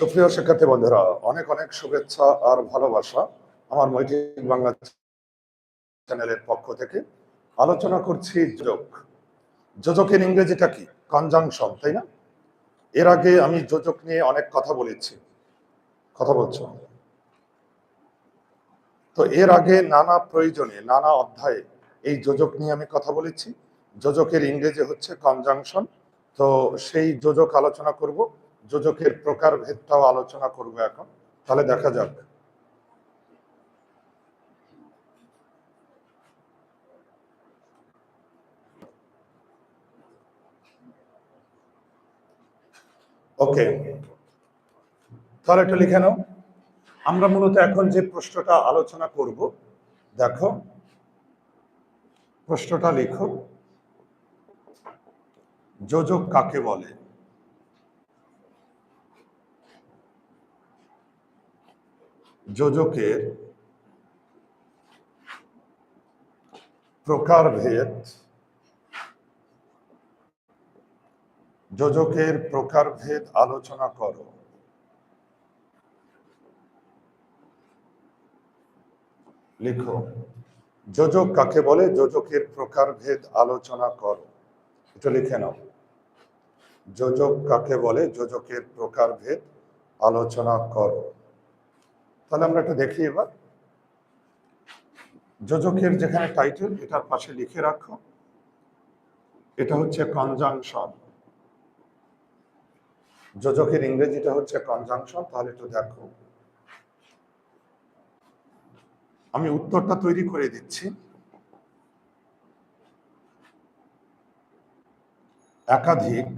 সুপ্রিয় শিক্ষার্থী বন্ধুরা, অনেক অনেক শুভেচ্ছা আর ভালোবাসা আমার মৈত্রিক বাংলা চ্যানেলের পক্ষ থেকে। আলোচনা করছি যোজক। যোজকের ইংরেজিটা কি? কনজাংশন, তাই না? এর আগে আমি যোজক নিয়ে অনেক কথা বলেছি। কথা বলছো? তো এর আগে নানা প্রয়োজনে, নানা অধ্যায়ে এই যোজক নিয়ে আমি কথা বলেছি। যোজকের ইংরেজি হচ্ছে কনজাংশন। তো সেই যোজক আলোচনা করব। যোজকের প্রকার ভেদটাও আলোচনা করব এখন। তাহলে দেখা যাক। ওকে। তাহলে একটু লিখে নাও। আমরা মূলত এখন যে প্রশ্নটা আলোচনা করব, দেখো। প্রশ্নটা লিখো। যোজক কাকে বলে? যোজকের প্রকারভেদ যোজকের প্রকারভেদ আলোচনা করো। লিখো, যোজক কাকে বলে? যোজকের প্রকারভেদ আলোচনা করো। এটা লিখে নাও। যোজক কাকে বলে? যোজকের প্রকারভেদ আলোচনা করো। তাহলে আমরা একটু দেখি এবার। যোজকের যেখানে টাইটেল এটার পাশে লিখে রাখো। এটা হচ্ছে কনজাংশন যোজকের ইংরেজিটা হচ্ছে কনজাংশন তাহলে একটু দেখো। আমি উত্তরটা তৈরি করে দিচ্ছি। একাধিক,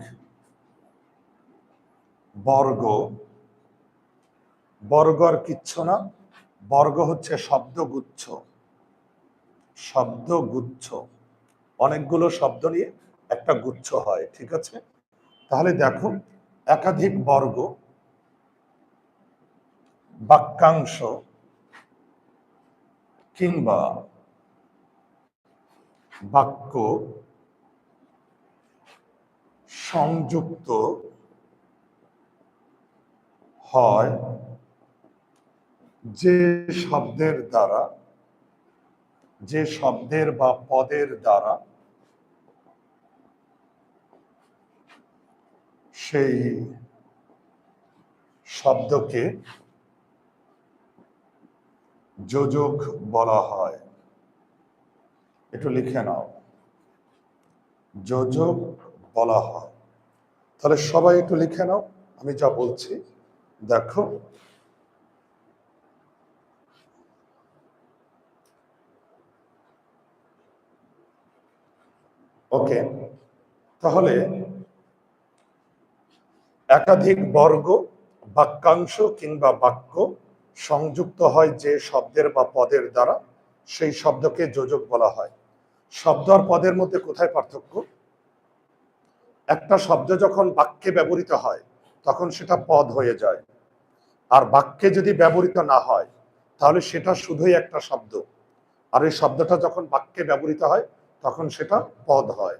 বর্গ বর্গ আর কিচ্ছু না, বর্গ হচ্ছে শব্দগুচ্ছ। শব্দগুচ্ছ। অনেকগুলো শব্দ নিয়ে একটা গুচ্ছ হয়, ঠিক আছে? তাহলে দেখো, একাধিক বর্গ, বাক্যাংশ, কিংবা বাক্য সংযুক্ত হয় যে শব্দের দ্বারা, যে শব্দের বা পদের দ্বারা সেই শব্দকে যোজক বলা হয়। একটু লিখে নাও। যোজক বলা হয়। তাহলে সবাই একটু লিখে নাও। আমি যা বলছি, দেখো। ওকে, তাহলে একাধিক বর্গ, বাক্যাংশ কিংবা বাক্য সংযুক্ত হয় যে শব্দের বা পদের দ্বারা, সেই শব্দকে যোজক বলা হয়। শব্দ আর পদের মধ্যে কোথায় পার্থক্য? একটা শব্দ যখন বাক্যে ব্যবহৃত হয়, তখন সেটা পদ হয়ে যায়। আর বাক্যে যদি ব্যবহৃত না হয়, তাহলে সেটা শুধুই একটা শব্দ। আর এই শব্দটা যখন বাক্যে ব্যবহৃত হয় তখন সেটা পদ হয়।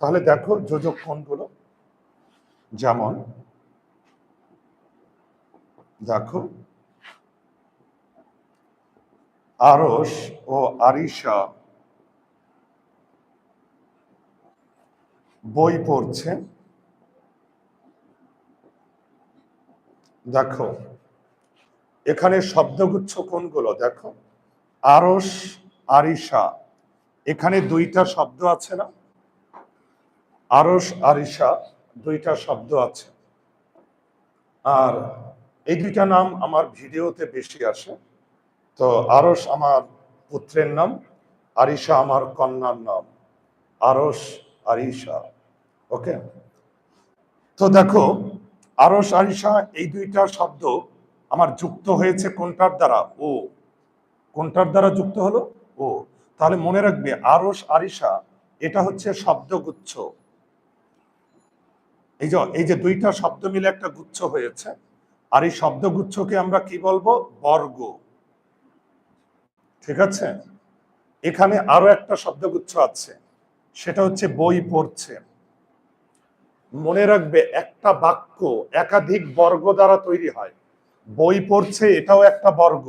তাহলে দেখো যোজক কোনগুলো? যেমন, দেখো আরস ও আরিশা বই পড়ছে। দেখো, এখানে শব্দগুচ্ছ কোনগুলো? দেখো আরস আরিশা। এখানে দুইটা শব্দ আছে না? আরস আরিশা দুইটা শব্দ আছে। আর এই দুইটা নাম আমার ভিডিওতে বেশি আসে। তো আরস আমার পুত্রের নাম আরিশা আমার কন্যার নাম। আরস আরিশা ওকে? তো দেখো আরস আরিশা এই দুইটা শব্দ আমার যুক্ত হয়েছে কোনটার দ্বারা? ও। কোনটার দ্বারা যুক্ত হলো? ও। তাহলে মনে রাখবে আরস আরিশা, এটা হচ্ছে শব্দগুচ্ছ। এই যে এই যে দুইটা শব্দ মিলে একটা গুচ্ছ হয়েছে, আর এই শব্দগুচ্ছকে আমরা কি বলব? বর্গ। ঠিক আছে? এখানে আরও একটা শব্দগুচ্ছ আছে, সেটা হচ্ছে বই পড়ছে। মনে রাখবে, একটা বাক্য একাধিক বর্গ দ্বারা তৈরি হয়। বই পড়ছে, এটাও একটা বর্গ।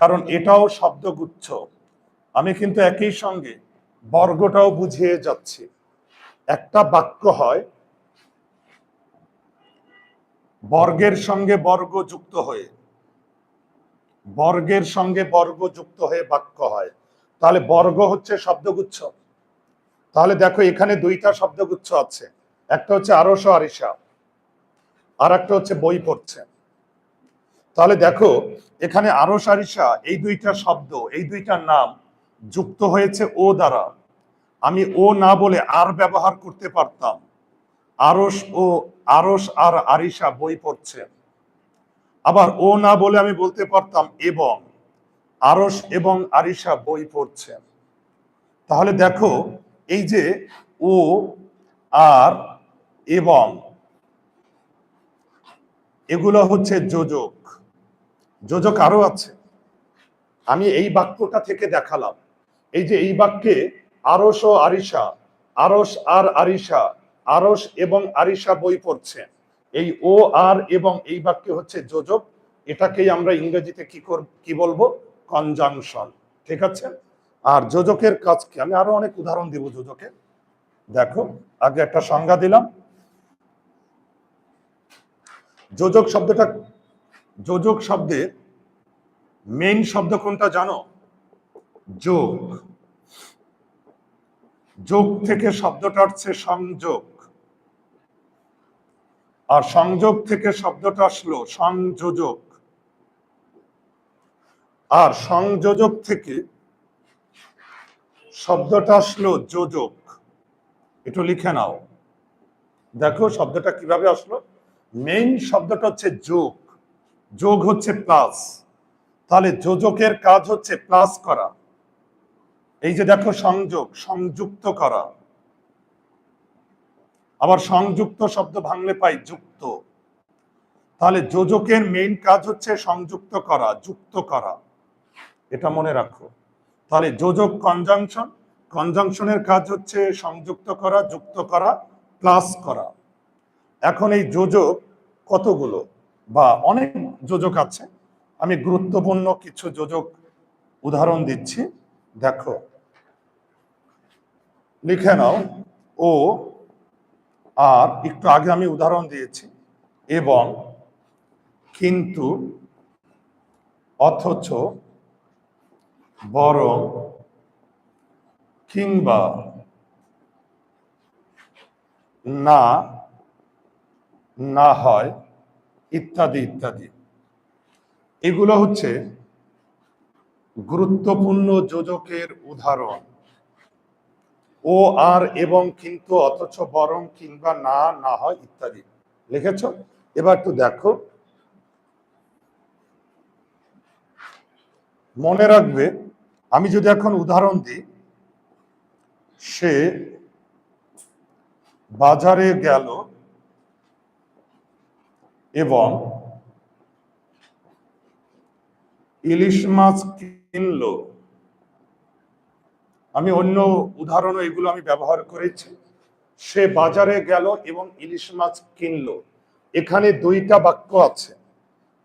কারণ এটাও শব্দগুচ্ছ। আমি কিন্তু একই সঙ্গে বর্গটাও বুঝিয়ে যাচ্ছি। একটা বাক্য হয়, বর্গের সঙ্গে বর্গ যুক্ত হয়ে, বর্গের সঙ্গে বর্গ যুক্ত হয়ে বাক্য হয়। তাহলে বর্গ হচ্ছে শব্দগুচ্ছ। তাহলে দেখো এখানে দুইটা শব্দগুচ্ছ আছে, একটা হচ্ছে আরস আরিসা আর একটা হচ্ছে বই পড়ছে। তাহলে দেখো এখানে আরস, আরিসা, এই দুইটা শব্দ, এই দুইটা নাম যুক্ত হয়েছে ও দ্বারা। আমি ও না বলে আর ব্যবহার করতে পারতাম। আরস ও আরস আর আরিসা বই পড়ছে। আবার ও না বলে আমি বলতে পারতাম এবং আরস এবং আরিসা বই পড়ছে। তাহলে দেখো, এই যে ও, আর, এবং, এগুলো হচ্ছে যোজক। যোজক আরও আছে। আমি এই বাক্যটা থেকে দেখালাম। এই যে এই বাক্যে আরস ও আরিসা আরস আর আরিসা আরস এবং আরিসা বই পড়ছে। এই ও, আর এবং এই বাক্যে হচ্ছে যোজক। এটাকেই আমরা ইংরেজিতে কি কর, কি বলব? কনজাংশন। ঠিক আছে? আর যোজকের কাজ কি? আমি আরও অনেক উদাহরণ দিব যোজকে। দেখো, আগে একটা সংজ্ঞা দিলাম। যোজক শব্দটা, যোজক শব্দের মেইন শব্দ কোনটা জানো? যোগ। যোগ থেকে শব্দটা হচ্ছে সংযোগ। আর সংযোগ থেকে শব্দটা আসলো সংযোজক। আর সংযোজক থেকে শব্দটা আসলো যোজক। একটু লিখে নাও। দেখো শব্দটা কীভাবে আসলো? মেইন শব্দটা হচ্ছে যোগ। যোগ হচ্ছে প্লাস তাহলে যোজকের কাজ হচ্ছে প্লাস করা। এই যে দেখো সংযোগ, সংযুক্ত করা। আবার সংযুক্ত শব্দ ভাঙলে পাই যুক্ত। তাহলে যোজকের মেইন কাজ হচ্ছে সংযুক্ত করা, যুক্ত করা। এটা মনে রাখো। তাহলে যোজক কনজাংশন কনজাংশনের কাজ হচ্ছে সংযুক্ত করা, যুক্ত করা প্লাস করা। এখন এই যোজক কতগুলো? বা অনেক যোজক আছে। আমি গুরুত্বপূর্ণ কিছু যোজক উদাহরণ দিচ্ছি। দেখো লিখে নাও। ও আর একটু আগে আমি উদাহরণ দিয়েছি। এবং কিন্তু অথচ বরং কিংবা না না হয় ইত্যাদি ইত্যাদি। এগুলো হচ্ছে গুরুত্বপূর্ণ যোজকের উদাহরণ। ও আর এবং কিন্তু অথচ বরং কিংবা না না হয় ইত্যাদি। লিখেছ? এবার একটু দেখো। মনে রাখবে, আমি যদি এখন উদাহরণ দিই, সে বাজারে গেল এবং ইলিশ মাছ কিনলো। আমি অন্য উদাহরণও এগুলো আমি ব্যবহার করেছি। সে বাজারে গেল এবং ইলিশ মাছ কিনলো। এখানে দুইটা বাক্য আছে।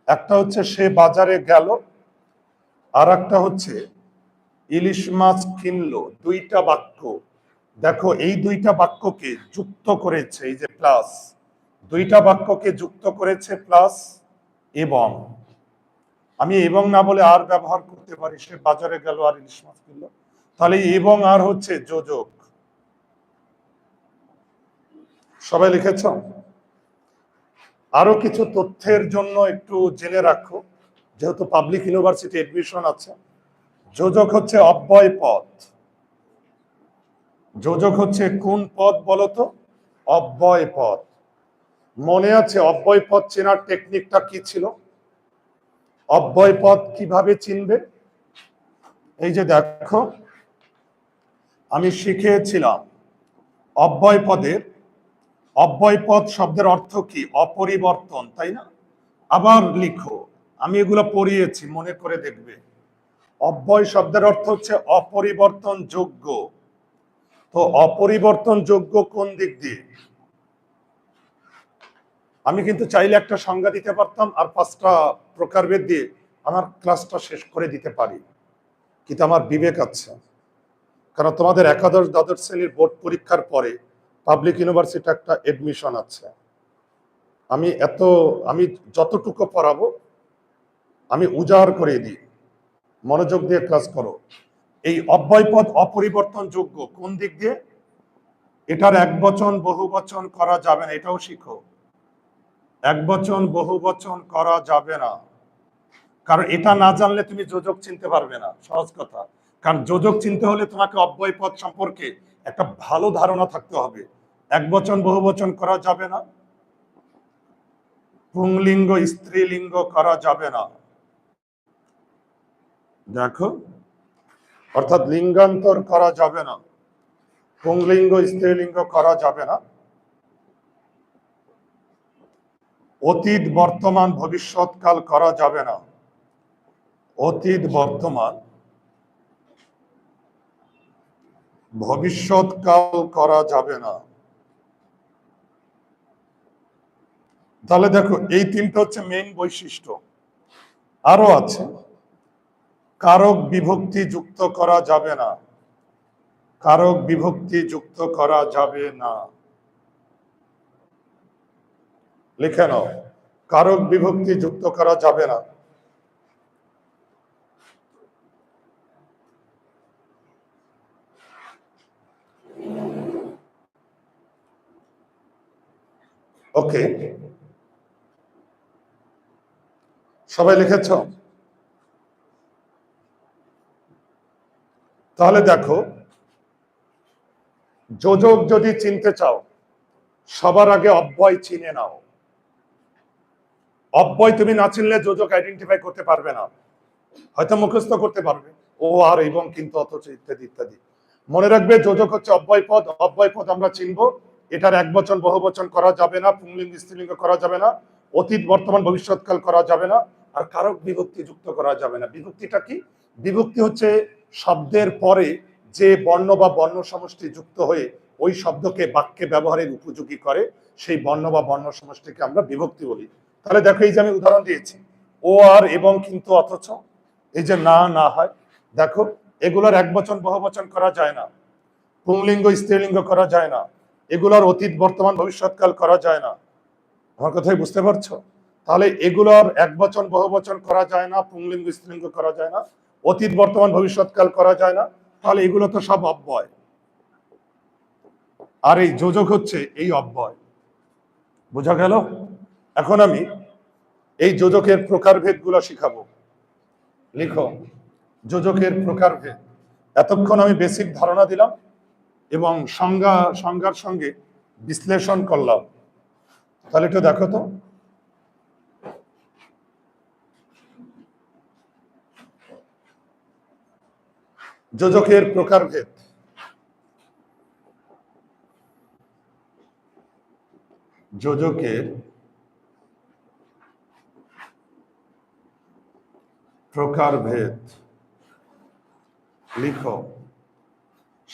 একটা হচ্ছে, সে বাজারে গেল। আর একটা হচ্ছে, ইলিশ মাছ কিনলো। দুইটা বাক্য। দেখো, এই দুইটা বাক্যকে যুক্ত করেছে, এই যে প্লাস। দুইটা বাক্যকে যুক্ত করেছে প্লাস এবং। আমি এবং না বলে আর ব্যবহার করতে পারি। সে বাজারে গেল আর ইলিশ মাছ কিনলো। তাহলে এবং আর হচ্ছে যোজক। সবাই লিখেছ? আরও কিছু তথ্যের জন্য একটু জেনে রাখো। যেহেতু পাবলিক ইউনিভার্সিটি এডমিশন আছে। যোজক হচ্ছে অব্যয় পদ যোজক হচ্ছে কোন পদ বলতো অব্যয় পদ মনে আছে অব্যয় পদ চেনার টেকনিকটা কি ছিল? অব্যয় পদ কীভাবে চিনবে? এই যে দেখো আমি শিখেছিলাম অব্যয় পদের অব্যয় পদ শব্দের অর্থ কি? অপরিবর্তন, তাই না? আবার লিখো। আমি এগুলো পড়িয়েছি, মনে করে দেখবে। অব্যয় শব্দের অর্থ হচ্ছে অপরিবর্তন যোগ্য তো অপরিবর্তন যোগ্য কোন দিক দিয়ে? আমি কিন্তু চাইলে একটা সংজ্ঞা দিতে পারতাম আর পাঁচটা প্রকারভেদ দিয়ে আমার ক্লাসটা শেষ করে দিতে পারি। কিন্তু আমার বিবেক আছে। কারণ তোমাদের একাদশ দ্বাদশ শ্রেণির বোর্ড পরীক্ষার পরে পাবলিক ইউনিভার্সিটি একটা এডমিশন আছে। আমি এত, আমি যতটুকু পড়াবো, আমি উজাড় করে দিই। মনোযোগ দিয়ে ক্লাস করো। এই অব্যয়পদ অপরিবর্তনযোগ্য কোন দিক দিয়ে? এটার এক বচন বহু বচন করা যাবে না, এটাও শিখো। এক বচন বহু বচন করা যাবে না। কারণ এটা না জানলে তুমি যোজক চিনতে পারবে না, সহজ কথা। কারণ যোজক চিনতে হলে তোমাকে অব্যয় পদ সম্পর্কে একটা ভালো ধারণা থাকতে হবে। এক বচন বহু বচন করা যাবে না। পুংলিঙ্গ, স্ত্রীলিঙ্গ করা যাবে না। দেখো, অর্থাৎ লিঙ্গান্তর করা যাবে না। পুংলিঙ্গ, স্ত্রীলিঙ্গ করা যাবে না। অতীত, বর্তমান, ভবিষ্যৎকাল করা যাবে না। অতীত, বর্তমান ভবিষ্যৎকাল করা যাবে না। তাহলে দেখো, এই তিনটা হচ্ছে মেইন বৈশিষ্ট্য। আরও আছে। কারক বিভক্তি যুক্ত করা যাবে না। কারক বিভক্তি যুক্ত করা যাবে না। লিখে নাও। কারক বিভক্তি যুক্ত করা যাবে না। ওকে। সবাই লিখেছ? তাহলে দেখো, যোজক যদি চিনতে চাও, সবার আগে অব্যয় চিনে নাও। অব্যয় তুমি না চিনলে যোজক আইডেন্টিফাই করতে পারবে না। হয়তো মুখস্থ করতে পারবে। ও আর এবং কিন্তু অথচ ইত্যাদি ইত্যাদি। মনে রাখবে যোজক হচ্ছে অব্যয় পদ অব্যয় পদ আমরা চিনবো। এটার এক বচন বহু বচন করা যাবে না, পুংলিঙ্গ, স্ত্রীলিঙ্গ করা যাবে না, অতীত, বর্তমান, ভবিষ্যৎকাল করা যাবে না, আর কারক বিভক্তি যুক্ত করা যাবে না। বিভক্তিটা কি? বিভক্তি হচ্ছে শব্দের পরে যে বর্ণ বা বর্ণ সমষ্টি যুক্ত হয়ে ওই শব্দকে বাক্যে ব্যবহারের উপযোগী করে, সেই বর্ণ বা বর্ণ সমষ্টিকে আমরা বিভক্তি বলি। তাহলে দেখো এই যে আমি উদাহরণ দিয়েছি, ও, আর, এবং, কিন্তু, অথচ। এই যে না না, হয়। দেখো, এগুলোর এক বচন, বহু বচন করা যায় না। পুংলিঙ্গ, স্ত্রীলিঙ্গ করা যায় না। এগুলোর অতীত বর্তমান ভবিষ্যৎকাল করা যায় না। আমার কথাই বুঝতে পারছ? তাহলে এগুলোর এক বচন, বহু বচন করা যায় না, পুংলিঙ্গ, স্ত্রীলিঙ্গ করা যায় না, অতীত বর্তমান ভবিষ্যৎকাল করা যায় না, তাহলে এগুলো তো সব অব্যয়। আর এই যোজক হচ্ছে এই অব্যয়। বোঝা গেল? এখন আমি এই যোজকের প্রকারভেদগুলো শিখাবো। লিখো। যোজকের প্রকারভেদ। এতক্ষণ আমি বেসিক ধারণা দিলাম। এবং সংজ্ঞা, সংজ্ঞার সঙ্গে বিশ্লেষণ করলাম। তাহলে একটু দেখো তো। যোজকের প্রকারভেদ। যোজকের প্রকারভেদ। লিখো।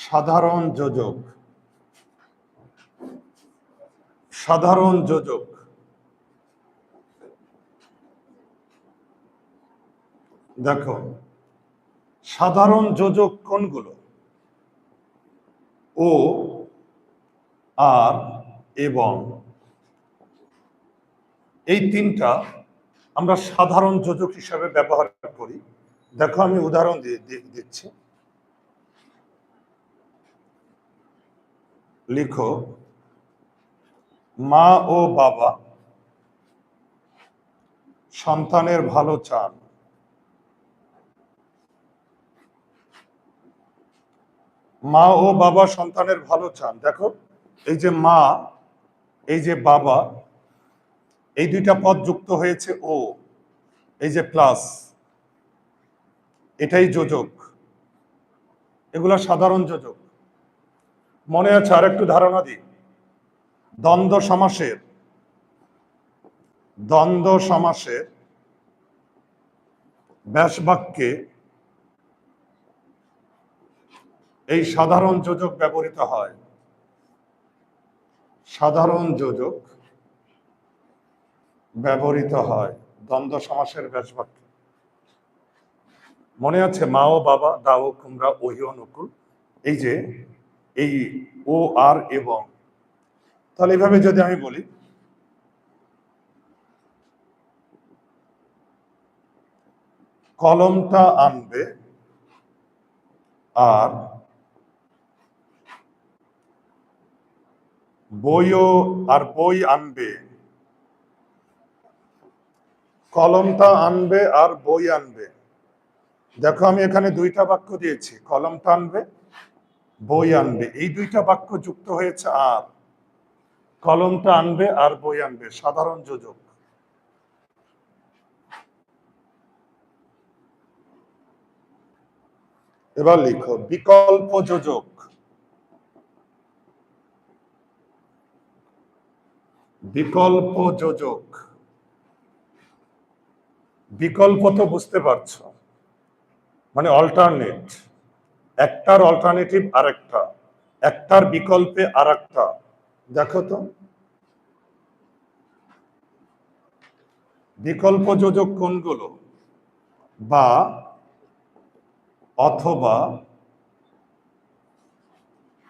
সাধারণ যোজক। সাধারণ যোজক। দেখো, সাধারণ যোজক কোনগুলো? ও, আর, এবং। এই তিনটা আমরা সাধারণ যোজক হিসাবে ব্যবহার করি। দেখো, আমি উদাহরণ দিয়ে দিচ্ছি। লিখো, মা ও বাবা সন্তানের ভালো চান। মা ও বাবা সন্তানের ভালো চান। দেখো, এই যে মা, এই যে বাবা, এই দুইটা পদ যুক্ত হয়েছে ও, এই যে প্লাস, এটাই যোজক। এগুলা সাধারণ যোজক। মনে আছে আর একটু ধারণা দিই? দ্বন্দ্ব সমাসের দ্বন্দ্ব সমাসের ব্যাসবাক্যে এই সাধারণ যোজক ব্যবহৃত হয়। সাধারণ যোজক ব্যবহৃত হয় দ্বন্দ্ব সমাসের ব্যাসবাক্য। মনে আছে মা ও বাবা দাও কুমড়া, ওহি অনুকূল এই যে এই ও আর এবং। তাহলে এভাবে যদি আমি বলি, কলমটা আনবে আর বইও, আর বই আনবে। কলমটা আনবে আর বই আনবে। দেখো আমি এখানে দুইটা বাক্য দিয়েছি, কলমটা আনবে বই আনবে। এই দুইটা বাক্য যুক্ত হয়েছে আর। কলমটা আনবে আর বই আনবে। সাধারণ যোজক। এবার লিখো বিকল্প যোজক। বিকল্প যোজক। বিকল্প তো বুঝতে পারছ। মানে অল্টারনেট একটার অল্টারনেটিভ আরেকটা, একটার বিকল্পে আরেকটা। দেখো তো। বিকল্প যোজক কোনগুলো? বা, অথবা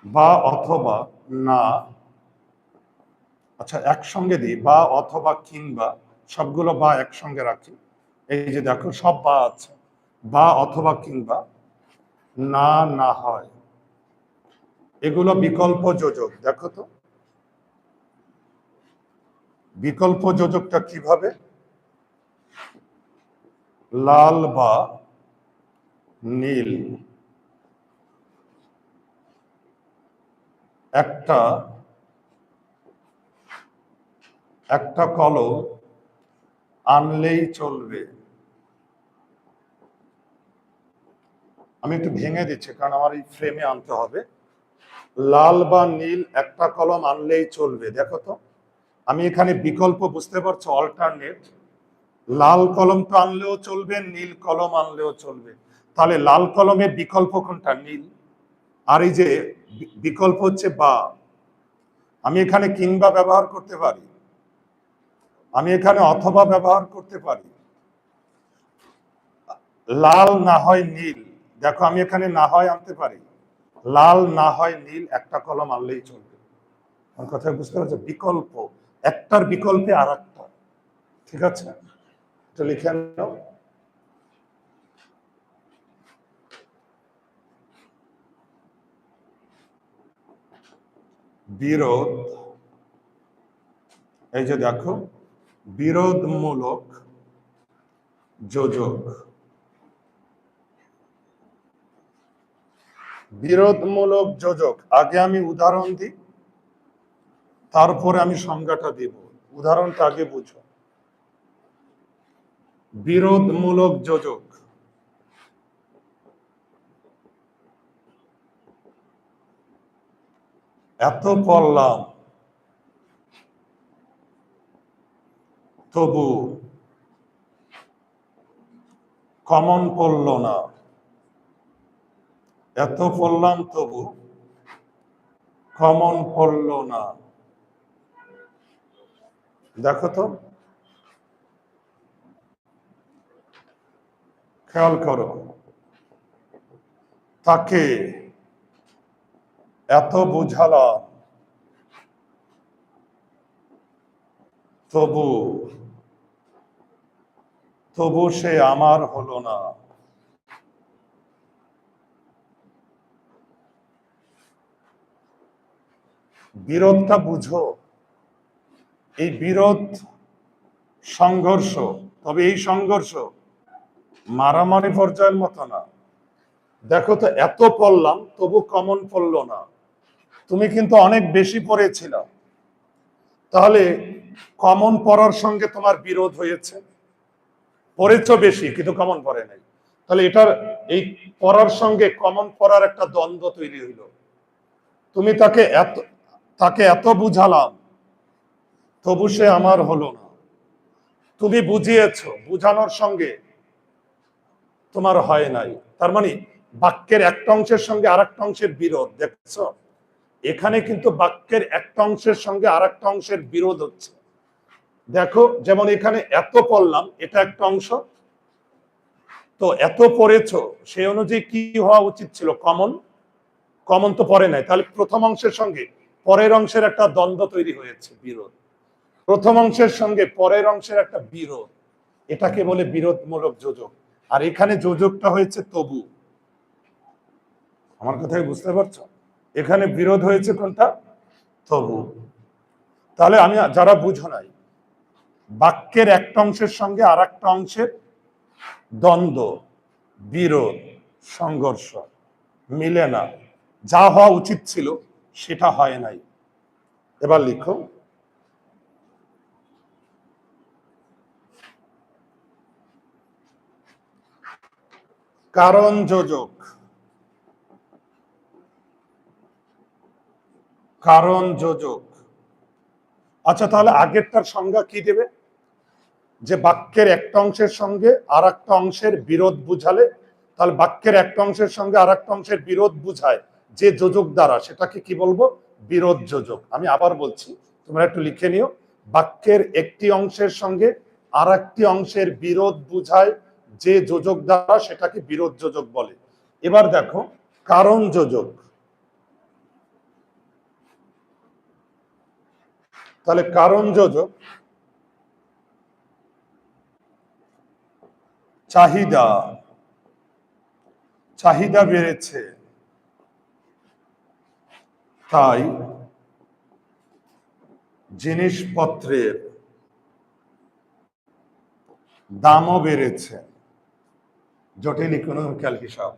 বা অথবা না। আচ্ছা একসঙ্গে দিই, বা অথবা কিংবা, সবগুলো বা একসঙ্গে রাখি। এই যে দেখো, সব বা আছে। বা অথবা কিংবা না না হয়। এগুলো বিকল্প যোজক। দেখো তো। বিকল্প যোজকটা কীভাবে? লাল বা নীল। একটা একটা কলম আনলেই চলবে। আমি একটু ভেঙে দিচ্ছি, কারণ আমার এই ফ্রেমে আনতে হবে। লাল বা নীল একটা কলম আনলেই চলবে, দেখো তো। আমি এখানে বিকল্প, বুঝতে পারছ? অল্টারনেট লাল কলমটা আনলেও চলবে, নীল কলম আনলেও চলবে। তাহলে লাল কলমের বিকল্প কোনটা? নীল। আর এই যে বিকল্প হচ্ছে বা। আমি এখানে কিংবা ব্যবহার করতে পারি। আমি এখানে অথবা ব্যবহার করতে পারি। লাল না হয় নীল। দেখো, আমি এখানে না হয় আনতে পারি। লাল না হয় নীল, একটা কলম আনলেই চলবে। আমার কথা বুঝতে পারছ? বিকল্প। একটার বিকল্পে আর একটা ঠিক আছে? এটা লিখে নাও। বিরোধ। এই যে দেখো, বিরোধমূলক যোজক। বিরোধমূলক যোজক। আগে আমি উদাহরণ দিই, তারপরে আমি সংজ্ঞাটা দিব। উদাহরণটা আগে বুঝো। বিরোধমূলক যোজক। এত পড়লাম তবু কমন পড়ল না। এত পড়লাম তবু, কমন পড়ল না। দেখো তো, খেয়াল করো, তাকে এত বুঝালাম, তবু তবু সে আমার হলো না। বিরোধটা বুঝো। এই বিরোধ সংঘর্ষ, তবে এই সংঘর্ষ মারামারি পর্যায়ের মতো না। দেখো তো, এত পড়লাম, তবু কমন পড়ল না। তুমি কিন্তু অনেক বেশি পড়েছিল। তাহলে কমন পড়ার সঙ্গে তোমার বিরোধ হয়েছে। পড়েছ বেশি, কিন্তু কমন পড়ে নাই। তাহলে এটার, এই পড়ার সঙ্গে কমন পড়ার একটা দ্বন্দ্ব তৈরি হইল। তুমি তাকে এত তাকে এত বুঝালাম, তবু সে আমার হলো না। তুমি বুঝিয়েছ, বুঝানোর সঙ্গে তোমার হয় নাই। তার মানে বাক্যের একটা অংশের সঙ্গে আর একটা অংশের বিরোধ, দেখছ? এখানে কিন্তু বাক্যের একটা অংশের সঙ্গে আর একটা অংশের বিরোধ হচ্ছে। দেখো, যেমন এখানে এত পড়লাম, এটা একটা অংশ। তো এত পড়েছ, সেই অনুযায়ী কি হওয়া উচিত ছিল? কমন? কমন তো পড়ে নাই। তাহলে প্রথম অংশের সঙ্গে পরের অংশের একটা দ্বন্দ্ব তৈরি হয়েছে, বিরোধ। প্রথম অংশের সঙ্গে পরের অংশের একটা বিরোধ। এটাকে বলে বিরোধমূলক যোজক। আর এখানে যোজকটা হয়েছে তবু। আমার কথাই বুঝতে পারছ? এখানে বিরোধ হয়েছে কোনটা? তবু। তাহলে আমি যারা বুঝো নাই, বাক্যের একটা অংশের সঙ্গে আর একটা অংশের দ্বন্দ্ব, বিরোধ, সংঘর্ষ মিলে না। যা হওয়া উচিত ছিল সেটা হয় নাই। এবার লিখো। কারণ যোজক। কারণ যোজক। আচ্ছা তাহলে আগেরটার সংজ্ঞা কি দেবে? যে বাক্যের একটা অংশের সঙ্গে আর একটা অংশের বিরোধ বুঝালে, তাহলে বাক্যের একটা অংশের সঙ্গে আর একটা অংশের বিরোধ বুঝায়। যে যোজক দ্বারা সেটাকে কি বলব? বিরোধ যোজক। আমি আবার বলছি, তোমরা একটু লিখে নিও। বাক্যের একটি অংশের সঙ্গে আর একটি অংশের বিরোধ বুঝায় যে যোজক দ্বারা সেটাকে বিরোধ যোজক বলে। এবার দেখো, কারণ যোজক। তাহলে কারণ যোজক, চাহিদা। চাহিদা বেড়েছে। তাই জিনিসপত্রের দামও বেড়েছে। জটিল ইকোনমিক্যাল হিসাব।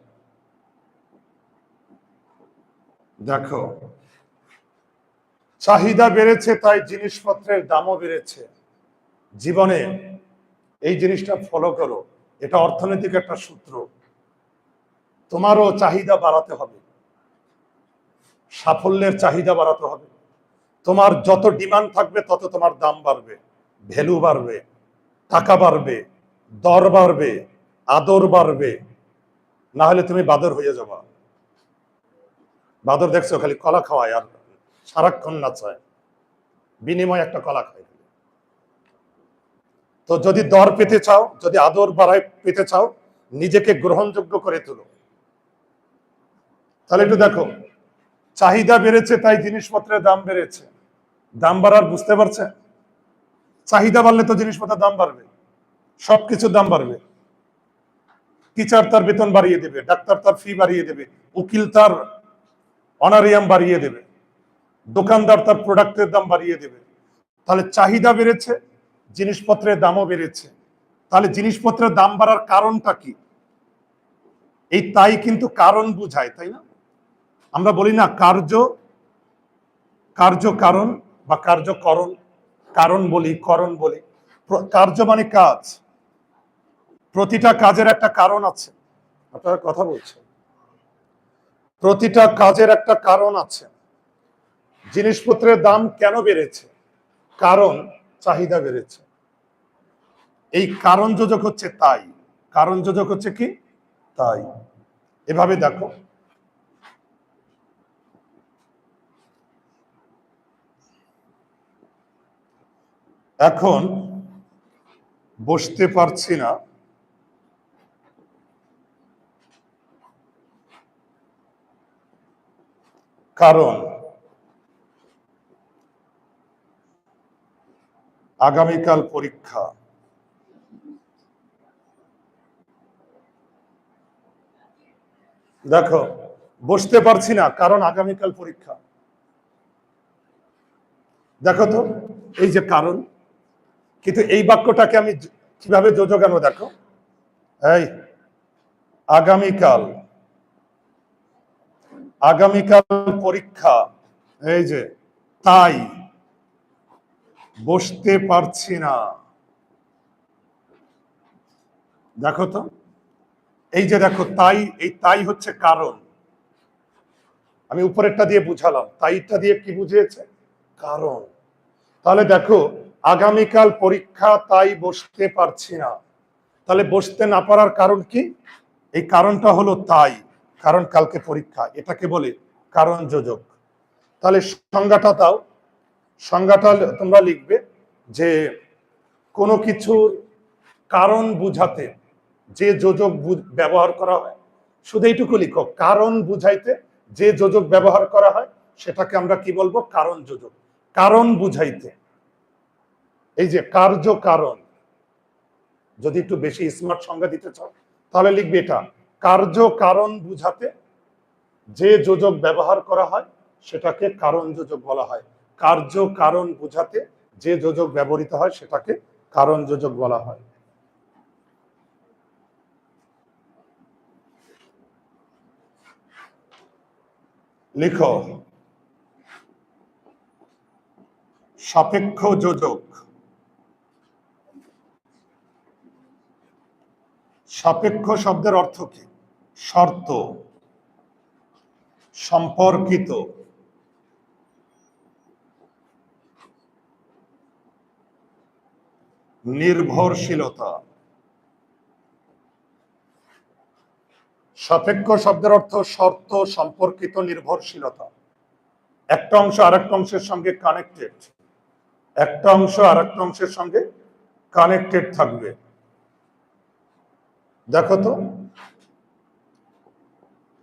দেখো, চাহিদা বেড়েছে, তাই জিনিসপত্রের দামও বেড়েছে। জীবনে এই জিনিসটা ফলো করো, এটা অর্থনৈতিক একটা সূত্র। তোমারও চাহিদা বাড়াতে হবে। সাফল্যের চাহিদা বাড়াতে হবে। তোমার যত ডিমান্ড থাকবে, তত তোমার দাম বাড়বে, ভ্যালু বাড়বে, টাকা বাড়বে, দর বাড়বে, আদর বাড়বে। না হলে তুমি বাদর হয়ে যাবা। বাদর দেখছ, খালি কলা খাওয়ায় আর সারাক্ষণ নাচায়। বিনিময় একটা কলা খায়। তো যদি দর পেতে চাও, যদি আদর বাড়ায় পেতে চাও, নিজেকে গ্রহণযোগ্য করে তুলো। তাহলে একটু দেখো। চাহিদা বেড়েছে, তাই জিনিসপত্রের দাম বেড়েছে। দাম বাড়ার বুঝতে পারছে? চাহিদা বাড়লে তো জিনিসপত্রের দাম বাড়বে। সবকিছুর দাম বাড়বে। টিচার তার বেতন বাড়িয়ে দেবে, ডাক্তার তার ফি বাড়িয়ে দেবে, উকিল তার অনারিয়াম বাড়িয়ে দেবে, দোকানদার তার প্রোডাক্টের দাম বাড়িয়ে দেবে। তাহলে চাহিদা বেড়েছে, জিনিসপত্রের দামও বেড়েছে। তাহলে জিনিসপত্রের দাম বাড়ার কারণটা কি? এই তাই কিন্তু কারণ বুঝায়, তাই না? আমরা বলি না কার্য কার্য কারণ বা কার্যকরণ কারণ বলি, করণ বলি। কার্য মানে কাজ। প্রতিটা কাজের একটা কারণ আছে। আপনারা কথা বলছেন। প্রতিটা কাজের একটা কারণ আছে। জিনিসপত্রের দাম কেন বেড়েছে? কারণ, চাহিদা বেড়েছে। এই কারণ যোজক হচ্ছে তাই। কারণ যোজক হচ্ছে কি? তাই। এভাবে দেখো। এখন বসতে পারছি না। কারণ আগামীকাল পরীক্ষা। দেখো, বসতে পারছি না, কারণ আগামীকাল পরীক্ষা। দেখো তো, এই যে কারণ। কিন্তু এই বাক্যটাকে আমি কীভাবে যোজগানো দেখো? এই, আগামীকাল। আগামীকাল পরীক্ষা, এই যে, তাই। বসতে পারছি না। দেখো তো, এই যে দেখো, তাই, এই তাই হচ্ছে কারণ। আমি উপরেরটা দিয়ে বুঝালাম। তাইটা দিয়ে কি বুঝিয়েছে? কারণ। তাহলে দেখো আগামীকাল পরীক্ষা, তাই বসতে পারছি না। তাহলে বসতে না পারার কারণ কি? এই কারণটা হলো তাই। কারণ কালকে পরীক্ষা, এটাকে বলে কারণ যোজক। তাহলে সংজ্ঞাটা দাও। সংজ্ঞাটা তোমরা লিখবে যে কোনো কিছুর কারণ বুঝাতে যে যোজক ব্যবহার করা হয়, শুধু এইটুকু লিখো। কারণ বুঝাইতে যে যোজক ব্যবহার করা হয়, সেটাকে আমরা কি বলব? কারণ যোজক। কারণ বুঝাইতে। এই যে কার্য কারণ যদি একটু বেশি স্মার্ট সংজ্ঞা দিতে চাও, তাহলে লিখবে এটা কার্য কারণ বুঝাতে যে যোজক ব্যবহার করা হয়, সেটাকে কারণ যোজক বলা হয়। কার্য কারণ বুঝাতে যে যোজক ব্যবহৃত হয়, সেটাকে কারণ যোজক বলা হয়। লিখো, সাপেক্ষ যোজক সাপেক্ষ শব্দের অর্থ কি? শর্ত, সম্পর্কিত। নির্ভরশীলতা। সাপেক্ষ শব্দের অর্থ শর্ত, সম্পর্কিত, নির্ভরশীলতা। একটা অংশ আরেকটা অংশের সঙ্গে কানেক্টেড একটা অংশ আরেকটা অংশের সঙ্গে কানেক্টেড থাকবে। দেখো তো,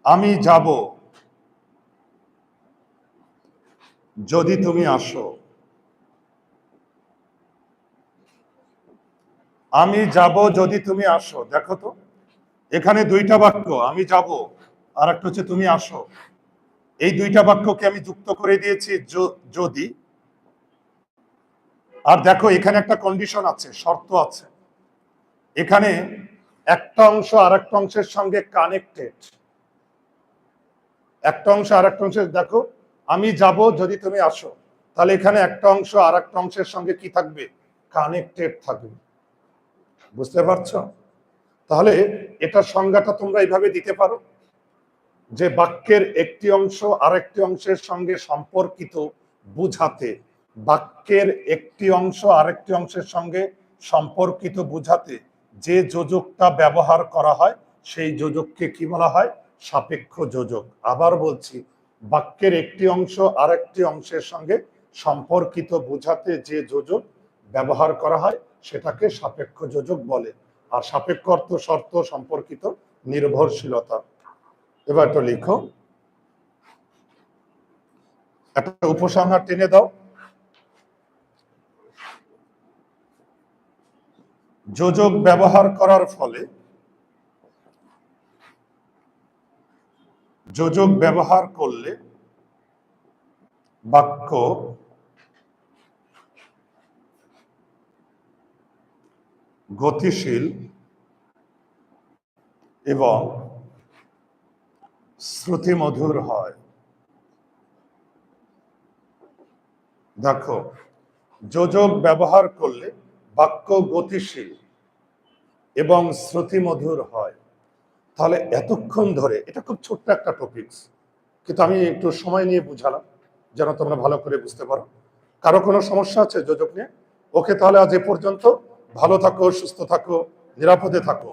আমি যাব যদি তুমি আসো। আমি যাব যদি তুমি আসো। দেখো তো, এখানে দুইটা বাক্য, আমি যাব, আর একটা হচ্ছে তুমি আসো। এই দুইটা বাক্যকে আমি যুক্ত করে দিয়েছি যদি। আর দেখো, এখানে একটা কন্ডিশন আছে, শর্ত আছে। এখানে একটা অংশ আর একটা অংশের সঙ্গে কানেক্টেড একটা অংশ আর একটা অংশের দেখো, আমি যাব যদি তুমি আসো, তাহলে এখানে একটা অংশ আর একটা অংশের সঙ্গে কি থাকবে? কানেক্টেড থাকবে। বুঝতে পারছ? তাহলে এটার সংজ্ঞাটা তোমরা এইভাবে দিতে পারো যে বাক্যের একটি অংশ আরেকটি অংশের সঙ্গে সম্পর্কিত বুঝাতে, বাক্যের একটি অংশ আরেকটি অংশের সঙ্গে সম্পর্কিত বুঝাতে যে যোজকটা ব্যবহার করা হয়, সেই যোজককে কি বলা হয়? সাপেক্ষ যোজক। আবার বলছি, বাক্যের একটি অংশ আরেকটি অংশের সঙ্গে সম্পর্কিত বোঝাতে যে যোজক ব্যবহার করা হয়, সেটাকে সাপেক্ষ যোজক বলে। আর সাপেক্ষ অর্থ শর্ত সম্পর্কিত নির্ভরশীলতা। এবার তো লিখো। একটা উপসংহার টেনে দাও। যোজক ব্যবহার করার ফলে যোজক ব্যবহার করলে বাক্য গতিশীল এবং শ্রুতিমধুর হয়। দেখো, যোজক ব্যবহার করলে বাক্য গতিশীল এবং শ্রুতিমধুর হয়। তাহলে এতক্ষণ ধরে, এটা খুব ছোট্ট একটা টপিকস কিন্তু আমি একটু সময় নিয়ে বুঝালাম, যেন তোমরা ভালো করে বুঝতে পারো। কারও কোনো সমস্যা আছে, যোজক নিয়ে? ওকে তাহলে আজ এ পর্যন্ত। ভালো থাকো, সুস্থ থাকো, নিরাপদে থাকো।